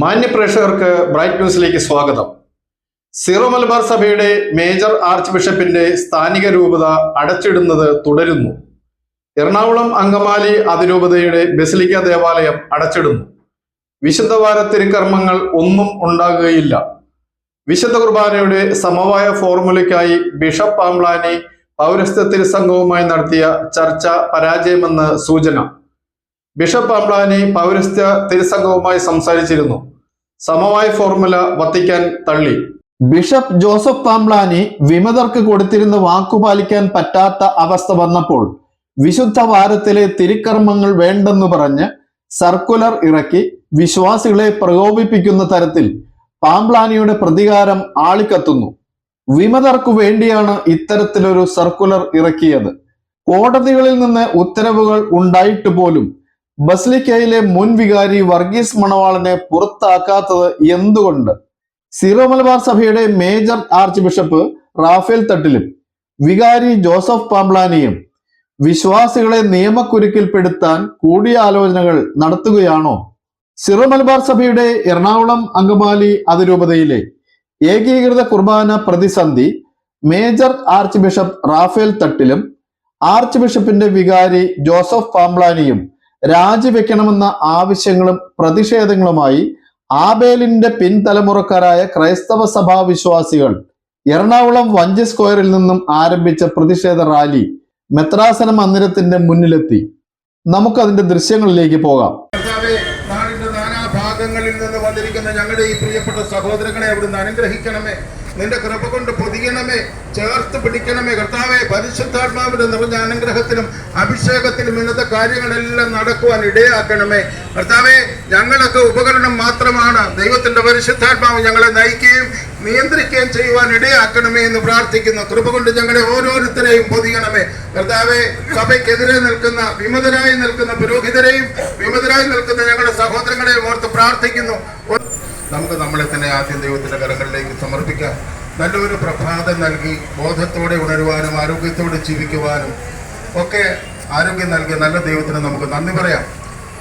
മാന്യ പ്രേക്ഷകർക്ക് ബ്രൈറ്റ് ന്യൂസിലേക്ക് സ്വാഗതം. സീറോ മലബാർ സഭയുടെ മേജർ ആർച്ച് ബിഷപ്പിന്റെ സ്ഥാനിക രൂപത അടച്ചിടുന്നത് തുടരുന്നു. എറണാകുളം അങ്കമാലി അതിരൂപതയുടെ ബസിലിക്ക ദേവാലയം അടച്ചിടുന്നു. വിശുദ്ധവാര തിരുക്കർമ്മങ്ങൾ ഒന്നും ഉണ്ടാകുകയില്ല. വിശുദ്ധ കുർബാനയുടെ സമവായ ഫോർമുലയ്ക്കായി ബിഷപ്പ് പാംപ്ലാനി പൗരസ്ത്യ തിരുസംഘവുമായി നടത്തിയ ചർച്ച പരാജയമെന്ന് സൂചന. ബിഷപ്പ് അംബ്ലാനി പൗരസ്ത്യ തിരുസംഘവുമായി സംസാരിച്ചിരുന്നു. സമവായ ഫോർമുല വത്തിക്കാൻ തള്ളി. ബിഷപ്പ് ജോസഫ് പാംബ്ലാനി വിമതർക്ക് കൊടുത്തിരുന്ന വാക്കുപാലിക്കാൻ പറ്റാത്ത അവസ്ഥ വന്നപ്പോൾ വിശുദ്ധ വാരത്തിലെ തിരുക്കർമ്മങ്ങൾ വേണ്ടെന്ന് പറഞ്ഞ് സർക്കുലർ ഇറക്കി വിശ്വാസികളെ പ്രകോപിപ്പിക്കുന്ന തരത്തിൽ പാംപ്ലാനിയുടെ പ്രതികാരം ആളിക്കത്തുന്നു. വിമതർക്കു വേണ്ടിയാണ് ഇത്തരത്തിലൊരു സർക്കുലർ ഇറക്കിയത്. കോടതികളിൽ നിന്ന് ഉത്തരവുകൾ ഉണ്ടായിട്ട് പോലും ബസ്ലിക്കയിലെ മുൻ വികാരി വർഗീസ് മണവാളിനെ പുറത്താക്കാത്തത് എന്തുകൊണ്ട്? സീറോ മലബാർ സഭയുടെ മേജർ ആർച്ച് ബിഷപ്പ് റാഫേൽ തട്ടിലും വികാരി ജോസഫ് പാംബ്ലാനിയും വിശ്വാസികളെ നിയമക്കുരുക്കിൽപ്പെടുത്താൻ കൂടിയാലോചനകൾ നടത്തുകയാണോ? സിറോ മലബാർ സഭയുടെ എറണാകുളം അങ്കമാലി അതിരൂപതയിലെ ഏകീകൃത കുർബാന പ്രതിസന്ധി മേജർ ആർച്ച് ബിഷപ്പ് റാഫേൽ തട്ടിലും ആർച്ച് ബിഷപ്പിന്റെ വികാരി ജോസഫ് പാംപ്ലാനിയും രാജിവെക്കണമെന്ന ആവശ്യങ്ങളും പ്രതിഷേധങ്ങളുമായി ആബേലിന്റെ പിൻതലമുറക്കാരായ ക്രൈസ്തവ സഭാ വിശ്വാസികൾ എറണാകുളം വഞ്ചി സ്ക്വയറിൽ നിന്നും ആരംഭിച്ച പ്രതിഷേധ റാലി മെത്രാസന മന്ദിരത്തിന്റെ മുന്നിലെത്തി. നമുക്ക് അതിന്റെ ദൃശ്യങ്ങളിലേക്ക് പോകാം. നാനാഭാഗങ്ങളിൽ നിന്ന് വന്നിരിക്കുന്ന ഞങ്ങളുടെ ഈ പ്രിയപ്പെട്ട സഹോദരങ്ങളെ അവിടുന്ന് അനുഗ്രഹിക്കണമേ. നിന്റെ കൃപ കൊണ്ട് പൊതിയണമേ ചേർത്ത് പിടിക്കണമേ. കർത്താവെ പരിശുദ്ധാത്മാവിന്റെ നിറഞ്ഞ അനുഗ്രഹത്തിലും അഭിഷേകത്തിലും ഇന്നത്തെ കാര്യങ്ങളെല്ലാം നടക്കുവാൻ ഇടയാക്കണമേ. കർത്താവെ ഞങ്ങളൊക്കെ ഉപകരണം മാത്രമാണ്. ദൈവത്തിന്റെ പരിശുദ്ധാത്മാവ് ഞങ്ങളെ നയിക്കുകയും നിയന്ത്രിക്കുകയും ചെയ്യുവാൻ ഇടയാക്കണമേ എന്ന് പ്രാർത്ഥിക്കുന്നു. കൃപ കൊണ്ട് ഞങ്ങളെ ഓരോരുത്തരെയും പൊതിയണമേ. കർത്താവെ സഭയ്ക്കെതിരെ നിൽക്കുന്ന വിമതരായി നിൽക്കുന്ന പുരോഹിതരെയും വിമതരായി നിൽക്കുന്ന ഞങ്ങളുടെ സഹോദരങ്ങളെയും ഓർത്ത് പ്രാർത്ഥിക്കുന്നു. നമുക്ക് നമ്മളെ തന്നെ ആദ്യം ദൈവത്തിന്റെ കരങ്ങളിലേക്ക് സമർപ്പിക്കാം. നല്ലൊരു പ്രഭാതം നൽകി ബോധത്തോടെ ഉണരുവാനും ആരോഗ്യത്തോടെ ജീവിക്കുവാനും ഒക്കെ ആരോഗ്യം നൽകിയ നല്ല ദൈവത്തിന് നമുക്ക് നന്ദി പറയാം.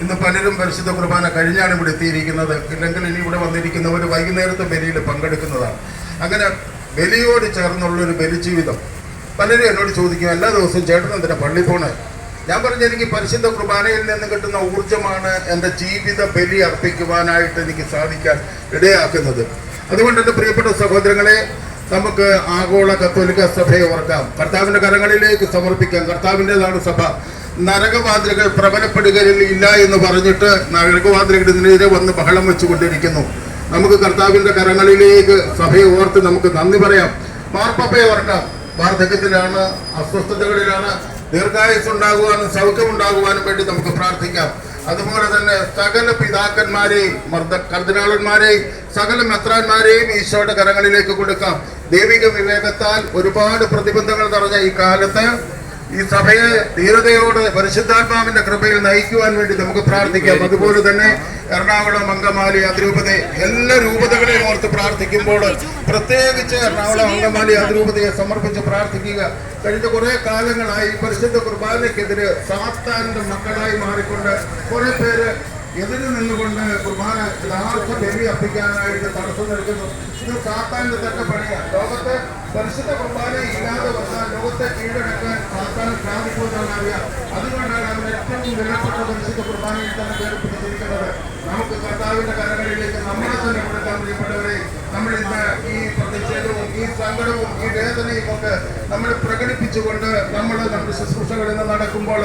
ഇന്ന് പലരും പരിശുദ്ധ കുർബാന കഴിഞ്ഞാണ് ഇവിടെ എത്തിയിരിക്കുന്നത്. ഇല്ലെങ്കിൽ ഇനി ഇവിടെ വന്നിരിക്കുന്നവർ വൈകുന്നേരത്തെ ബലിയിൽ പങ്കെടുക്കുന്നതാണ്. അങ്ങനെ ബലിയോട് ചേർന്നുള്ളൊരു ബലിജീവിതം. പലരും എന്നോട് ചോദിക്കും എല്ലാ ദിവസവും ചേട്ടൻ എന്തിനാ പള്ളി പോണേ? ഞാൻ പറഞ്ഞെനിക്ക് പരിശുദ്ധ കുർബാനയിൽ നിന്ന് കിട്ടുന്ന ഊർജമാണ് എന്റെ ജീവിത ബലി അർപ്പിക്കുവാനായിട്ട് എനിക്ക് സാധിക്കാൻ ഇടയാക്കുന്നത്. അതുകൊണ്ട് എന്റെ പ്രിയപ്പെട്ട സഹോദരങ്ങളെ നമുക്ക് ആഗോള കത്തോലിക്ക സഭയെ ഓർക്കാം. കർത്താവിന്റെ കരങ്ങളിലേക്ക് സമർപ്പിക്കാം. കർത്താവിന്റെതാണ് സഭ. നരകവാതിലുകൾ പ്രബലപ്പെടുകയിൽ ഇല്ല എന്ന് പറഞ്ഞിട്ട് നരകവാതിലുകൾക്കെതിരെ വന്ന് ബഹളം വെച്ചുകൊണ്ടിരിക്കുന്നു. നമുക്ക് കർത്താവിന്റെ കരങ്ങളിലേക്ക് സഭയെ ഓർത്ത് നമുക്ക് നന്ദി പറയാം. മാർപ്പപ്പയെ ഓർക്കാം. വാർദ്ധക്യത്തിലാണ് അസ്വസ്ഥതകളിലാണ് ദീർഘായുസ് ഉണ്ടാകുവാനും സൗഖ്യമുണ്ടാകുവാനും വേണ്ടി നമുക്ക് പ്രാർത്ഥിക്കാം. അതുപോലെ തന്നെ സകല പിതാക്കന്മാരെയും മർദ്ദ കർദിനാളന്മാരെയും സകല മെത്രാന്മാരെയും ഈശോയുടെ കരങ്ങളിലേക്ക് കൊടുക്കാം. ദൈവിക വിവേകത്താൽ ഒരുപാട് പ്രതിബന്ധങ്ങൾ നിറഞ്ഞ ഈ കാലത്ത് ഈ സഭയെ ധീരതയോട് പരിശുദ്ധാത്മാവിന്റെ കൃപയിൽ നയിക്കുവാൻ വേണ്ടി നമുക്ക് പ്രാർത്ഥിക്കാം. അതുപോലെ തന്നെ എറണാകുളം അങ്കമാലി അതിരൂപത എല്ലാ രൂപതകളെയും ഓർത്ത് പ്രാർത്ഥിക്കുമ്പോൾ പ്രത്യേകിച്ച് എറണാകുളം അങ്കമാലി അതിരൂപതയെ സമർപ്പിച്ച് പ്രാർത്ഥിക്കുക. കഴിഞ്ഞ കുറെ കാലങ്ങളായി പരിശുദ്ധ കുർബാനയ്ക്കെതിരെ സാത്താന്റെ മക്കളായി മാറിക്കൊണ്ട് കുറെ പേര് എതിര് നിന്നുകൊണ്ട് കുർബാന യഥാർത്ഥ ബലി അർപ്പിക്കാനായിട്ട് തടസ്സം നിൽക്കുന്നു. ഇത് സാത്താന്റെ തന്നെ പണിയാണ് ലോകത്ത് പരിശുദ്ധ കുർബാന ഇല്ലാതെ വന്നാൽ ലോകത്തെ കീഴടക്കാൻ സാത്താൻ സാധിക്കുമെന്നാണ് അറിയാം അതുകൊണ്ടാണ് അവൻ ഏറ്റവും വിലപ്പെട്ട പരിശുദ്ധ കുർബാനയിൽ തന്നെ വേർപ്പെടുത്തിയിരിക്കുന്നത് നമുക്ക് കർത്താവിന്റെ കരകളിലേക്ക് നമ്മളെ തന്നെ കൊടുക്കാൻ പ്രിയപ്പെട്ടവരെ നമ്മൾ ഇന്ന് ഈ പ്രതിഷേധവും ഈ സങ്കടവും ഈ വേദനയും ഒക്കെ നമ്മൾ പ്രകടിപ്പിച്ചുകൊണ്ട് നമ്മൾ നമ്മുടെ ശുശ്രൂഷകളിൽ നിന്ന് നടക്കുമ്പോൾ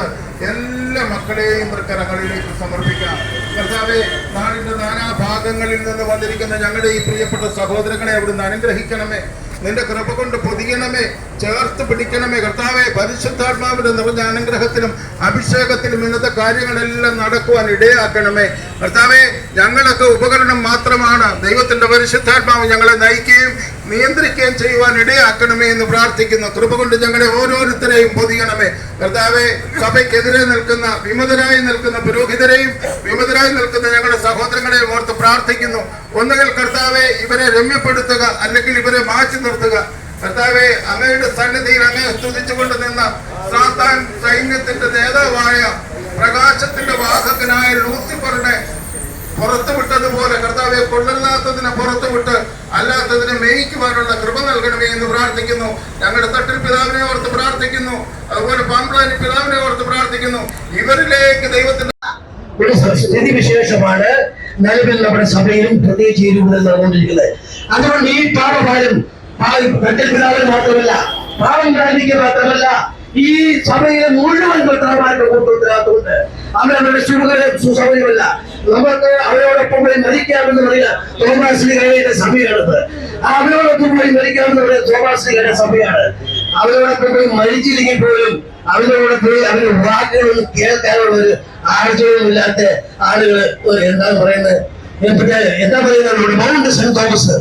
എല്ലാ മക്കളെയും കരങ്ങളിലേക്ക് സമർപ്പിക്കാം. കർത്താവെ നാടിന്റെ നാനാ ഭാഗങ്ങളിൽ നിന്ന് വന്നിരിക്കുന്ന ഞങ്ങളുടെ ഈ പ്രിയപ്പെട്ട സഹോദരങ്ങളെ അവിടുന്ന് അനുഗ്രഹിക്കണമേ. നിന്റെ കൃപ കൊണ്ട് പൊതിയണമേ. ചേർത്ത് പിടിക്കണമേ. കർത്താവെ പരിശുദ്ധാത്മാവിന്റെ നിറഞ്ഞ അനുഗ്രഹത്തിലും അഭിഷേകത്തിലും ഇന്നത്തെ കാര്യങ്ങളെല്ലാം നടക്കുവാൻ ഇടയാക്കണമേ. കർത്താവെ ഞങ്ങളൊക്കെ ഉപകരണം മാത്രമാണ്. ദൈവത്തിന്റെ പരിശുദ്ധാത്മാവ് ഞങ്ങളെ നയിക്കുകയും നിയന്ത്രിക്കുകയും ചെയ്യുവാൻ ഇടയാക്കണമേ എന്ന് പ്രാർത്ഥിക്കുന്നു. കൃപ കൊണ്ട് ഞങ്ങളെ ഓരോരുത്തരെയും പൊതിയണമേ. കർത്താവെ സഭയ്ക്കെതിരെ നിൽക്കുന്ന വിമതരായി നിൽക്കുന്ന പുരോഹിതരെയും വിമതരായി നിൽക്കുന്ന ഞങ്ങളുടെ സഹോദരങ്ങളെയും ഓർത്ത് പ്രാർത്ഥിക്കുന്നു. ഒന്നുകിൽ കർത്താവെ ഇവരെ രമ്യപ്പെടുത്തുക അല്ലെങ്കിൽ ഇവരെ മാറ്റി നിർത്തുക. കർത്താവെ അങ്ങയുടെ സന്നിധിയിൽ അങ്ങയെ സ്തുതിച്ചുകൊണ്ട് നിന്ന സാത്താൻ സൈന്യത്തിന്റെ നേതാവായ പ്രകാശത്തിന്റെ വാഹകനായ ലൂസിഫറിനെ പുറത്തു വിട്ടതുപോലെ കർത്താവെ കൊള്ളരുതാത്തതിനെ പുറത്തു വിട്ട് അല്ലാത്തതിനെ മേയിക്കുവാനുള്ള കൃപ നൽകണമേ എന്ന് പ്രാർത്ഥിക്കുന്നു. ഞങ്ങളുടെ തട്ടിൽ പിതാവിനെ ഓർത്ത് പ്രാർത്ഥിക്കുന്നു. അതുപോലെ പാമ്പ്ലാനി പിതാവിനെ ഓർത്ത് പ്രാർത്ഥിക്കുന്നു. ഇവരിലേക്ക് ദൈവത്തിന്റെ ഒരു സ്ഥിതിവിശേഷമാണ് നിലവിൽ നമ്മുടെ സഭയിലും പ്രത്യേകിച്ച് ഈ രൂപത്തിൽ നടന്നുകൊണ്ടിരിക്കുന്നത്. അതുകൊണ്ട് ഈ മറ്റൽ പിതാവിന് മാത്രമല്ല പാവം ഗാന്ധിക്ക് മാത്രമല്ല ഈ സഭയിലെ മുഴുവൻ ഭർത്താവാരുടെ കൂട്ടത്തിനകത്തുണ്ട്. അവരവരുടെ സുഖകര സുസൗകര്യമല്ല നമുക്ക് അവരോടൊപ്പം പോയി മരിക്കാമെന്ന് പറയുക തോമാശ്രീകരയുടെ സഭയാണത്. അവരോടൊപ്പം പോയി മരിക്കാമെന്ന് പറയുക തോമാശ്രീകരുടെ സഭയാണ്. അവരോടൊപ്പം പോയി മരിച്ചില്ലെങ്കിൽ പോലും അവരോട് പോയി അവരുടെ വാക്കുകളൊന്നും കേൾക്കാനുള്ള ഒരു ആർജവം ഇല്ലാത്ത ആളുകൾ എന്താണ് പറയുന്നത്? എന്താ പറയുന്നത്? Mount saint Thomas.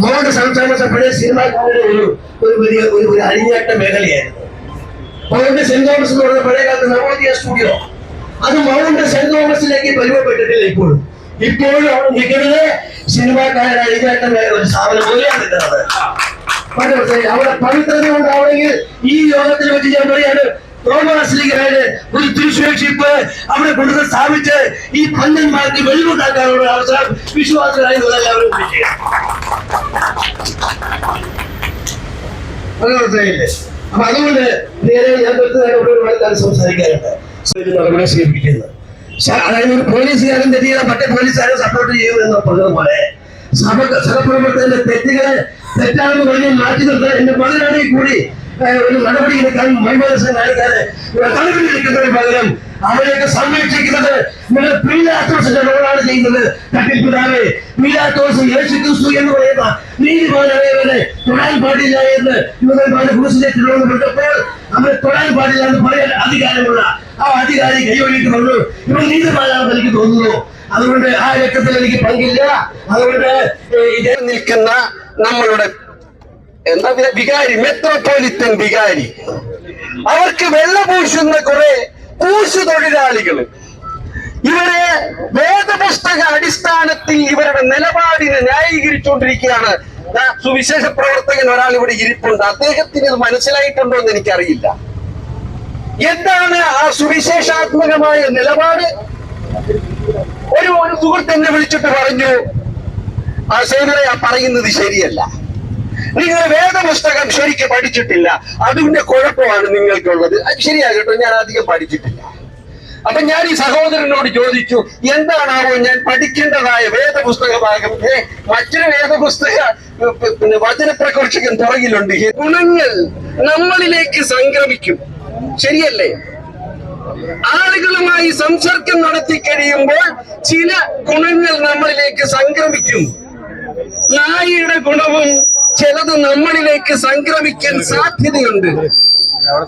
Mount Thomas പഴയ സിനിമാക്കാരുടെ ഒരു വലിയ ഒരു ഒരു അഴിഞ്ഞാട്ട മേഖലയായിരുന്നു. മൗണ്ട് സെന്റ് തോമസ് എന്ന് പറയുന്ന പഴയ കാലത്ത് നവോദയ സ്റ്റുഡിയോ. അത് മൗണ്ട് സെന്റ് തോമസിലേക്ക് പരിമപ്പെട്ടിട്ടില്ല ഇപ്പോഴും. ഇപ്പോഴും അവിടെ നിൽക്കുന്നത് സിനിമാക്കാരുടെ അഴിഞ്ഞാട്ട ഒരു സ്ഥാപനം പോലെയാണ് നിൽക്കുന്നത്? അവിടെ പവിത്രത ഉണ്ടാവണമെങ്കിൽ ഈ യോഗത്തിൽ വെച്ച് ഞാൻ പറയാണ്. റോമാശ്രീകരാണ് ഒരു തിരുശേഷിപ്പ് അവിടെ കൊടുത്ത് സ്ഥാപിച്ച് ഈ പന്നന്മാർക്ക് വെളിവുണ്ടാക്കാനുള്ള അവസരം വിശ്വാസികളായി എല്ലാവരും അപ്പൊ അതുകൊണ്ട് നേരെ ഞാൻ വെറുതെ നേരെ ഒരു ആൾക്കാർ സംസാരിക്കാറുണ്ട്. നടപടി സ്വീകരിക്കുന്നത്. അതായത് ഒരു പോലീസുകാരൻ തെറ്റിയാൽ മറ്റേ പോലീസുകാരെ സപ്പോർട്ട് ചെയ്യുമെന്ന് പറഞ്ഞതുപോലെ സഭ സഹപ്രവർത്തകന്റെ തെറ്റുകളെ തെറ്റാണെന്ന് പറഞ്ഞ് മാറ്റി നിർത്താൻ എന്റെ പതിനാണെങ്കിൽ കൂടി ഒരു നടപടി എടുക്കാൻ വൈമനസ്സം കാണിക്കാതെ തലവിലിരിക്കുന്നതിന് പകരം അവരെയൊക്കെ സംരക്ഷിക്കുന്നത് നിങ്ങൾ പീലാത്തോസിന്റെ റോളാണ് ചെയ്യുന്നത്. തട്ടിൽ പിതാവേ പീലാത്തോസ് യേശു ക്രിസ്തു എന്ന് പറയുന്ന നീതിമാനായവനെ പാടില്ല എന്ന് യുവതന്മാരെ ക്രൂസിലേറ്റിലോന്ന് വിട്ടപ്പോൾ അവരെ എന്ന് പറയാൻ അധികാരമുള്ള ആ അധികാരി കൈവഴിയിട്ട് വന്നു ഇവൻ നീതിമാനാണെന്ന് എനിക്ക് തോന്നുന്നു. അതുകൊണ്ട് ആ രക്തത്തിൽ എനിക്ക് പങ്കില്ല. അതുകൊണ്ട് നിൽക്കുന്ന നമ്മളുടെ എന്താ പിന്നെ വികാരി? മെത്രോപൊലിത്തൻ വികാരി. അവർക്ക് വെള്ള പൂശുന്ന കുറെ പൂശു തൊഴിലാളികൾ. ഇവരെ വേദപുസ്തക അടിസ്ഥാനത്തിൽ ഇവരുടെ നിലപാടിനെ ന്യായീകരിച്ചുകൊണ്ടിരിക്കുകയാണ്. സുവിശേഷ പ്രവർത്തകൻ ഒരാൾ ഇവിടെ ഇരിപ്പുണ്ട്. അദ്ദേഹത്തിന് ഇത് മനസ്സിലായിട്ടുണ്ടോ എന്ന് എനിക്കറിയില്ല. എന്താണ് ആ സുവിശേഷാത്മകമായ നിലപാട്? ഒരു ഒരു സുഹൃത്ത് എന്നെ വിളിച്ചിട്ട് പറഞ്ഞു ആ സേവരെ ആ പറയുന്നത് ശരിയല്ല. നിങ്ങൾ വേദപുസ്തകം ശരിക്കും പഠിച്ചിട്ടില്ല. അതിന്റെ കുഴപ്പമാണ് നിങ്ങൾക്കുള്ളത്. അത് ശരിയാ കേട്ടോ. ഞാൻ അധികം പഠിച്ചിട്ടില്ല. അപ്പൊ ഞാൻ ഈ സഹോദരനോട് ചോദിച്ചു എന്താണാവോ ഞാൻ പഠിക്കേണ്ടതായ വേദപുസ്തക ഭാഗം ഏ, മറ്റൊരു വേദപുസ്തക പിന്നെ വചനപ്രഘോഷകൻ പുറകിലുണ്ട്. ഗുണങ്ങൾ നമ്മളിലേക്ക് സംക്രമിക്കും. ശരിയല്ലേ? ആളുകളുമായി സംസർഗം നടത്തി കഴിയുമ്പോൾ ചില ഗുണങ്ങൾ നമ്മളിലേക്ക് സംക്രമിക്കും. നായിയുടെ ഗുണവും ചിലത് നമ്മളിലേക്ക് സംക്രമിക്കാൻ സാധ്യതയുണ്ട്.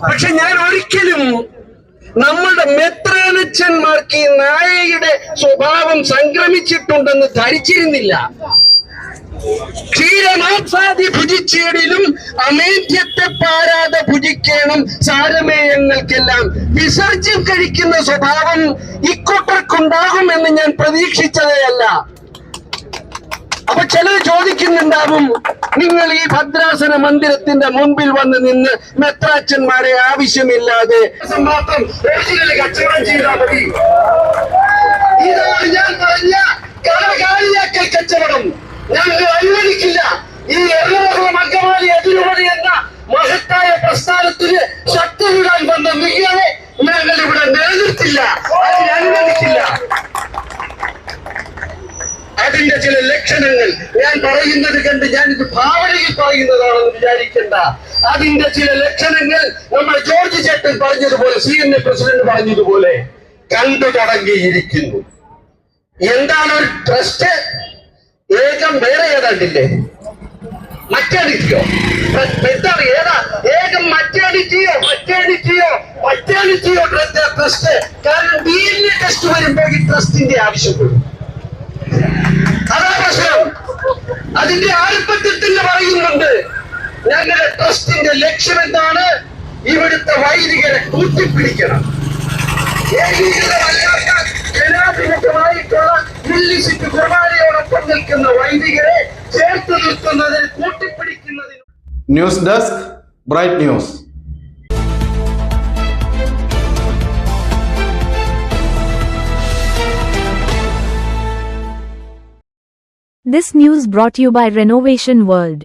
പക്ഷെ ഞാൻ ഒരിക്കലും നമ്മളുടെ മെത്രാനച്ഛന്മാർക്ക് ഈ നായയുടെ സ്വഭാവം സംക്രമിച്ചിട്ടുണ്ടെന്ന് ധരിച്ചിരുന്നില്ല. ക്ഷീരമാസാദി ഭുജിച്ചേടിലും അമേദ്യത്തെ പാരാതെ ഭുജിക്കണം സാരമേയങ്ങൾക്കെല്ലാം വിസർജ്യം കഴിക്കുന്ന സ്വഭാവം ഇക്കൂട്ടർക്കുണ്ടാകുമെന്ന് ഞാൻ പ്രതീക്ഷിച്ചതേയല്ല. ചിലർ ചോദിക്കുന്നുണ്ടാവും നിങ്ങൾ ഈ ഭദ്രാസന മന്ദിരത്തിന്റെ മുൻപിൽ വന്ന് നിന്ന് മെത്രാച്ചന്മാരെ ആവശ്യമില്ലാതെ ഞാൻ ഞങ്ങൾ അനുവദിക്കില്ല. ഈ എറണാകുളം അങ്കമാലി അതിരൂപത എന്ന മഹത്തായ പ്രസ്ഥാനത്തിന് ശക്തിവിടാൻ വന്ന നിങ്ങളെ ഞങ്ങൾ ഇവിടെ നിലനിർത്തില്ല അതിന് അനുവദിക്കില്ല അതിന്റെ ചില ലക്ഷണങ്ങൾ ഞാൻ പറയുന്നത് കണ്ട് ഞാൻ ഇത് ഭാവനയിൽ പറയുന്നതാണെന്ന് വിചാരിക്കണ്ട അതിന്റെ ചില ലക്ഷണങ്ങൾ നമ്മൾ ജോർജ് ചേട്ടൻ പറഞ്ഞതുപോലെ സി എൻ എ പ്രസിഡന്റ് പറഞ്ഞതുപോലെ കണ്ടു തുടങ്ങിയിരിക്കുന്നു. എന്താണ് ഒരു ട്രസ്റ്റ്? ഏകം വേറെ ഏതാണ്ടില്ലേ? മറ്റേണിറ്റിയോ? എന്താണ് ഏതാ? ഏകം മറ്റേണിറ്റിയോ? മറ്റേണിറ്റിയോ? മറ്റേണിറ്റിയോ ട്രസ്റ്റ്? കാരണം ഡി എൻ എ ടെസ്റ്റ് വരുമ്പോൾ ഈ ട്രസ്റ്റിന്റെ ആവശ്യപ്പെടും അതാ പ്രശ്നം. അതിന്റെ ആരംഭത്തിൽ പറയുന്നുണ്ട്. ഞങ്ങളുടെ ട്രസ്റ്റിന്റെ ലക്ഷ്യം എന്താണ്? ഇവിടുത്തെ വൈദികരെ കൂട്ടിപ്പിടിക്കണം. ജനാധിപത്യമായിട്ടുള്ള മില്ലിസിറ്റ് കുർബാനയോടൊപ്പം നിൽക്കുന്ന വൈദികരെ ചേർത്ത് നിർത്തുന്നതിന് കൂട്ടിപ്പിടിക്കുന്നതിന് news desk bright news. This news brought you by Renovation World.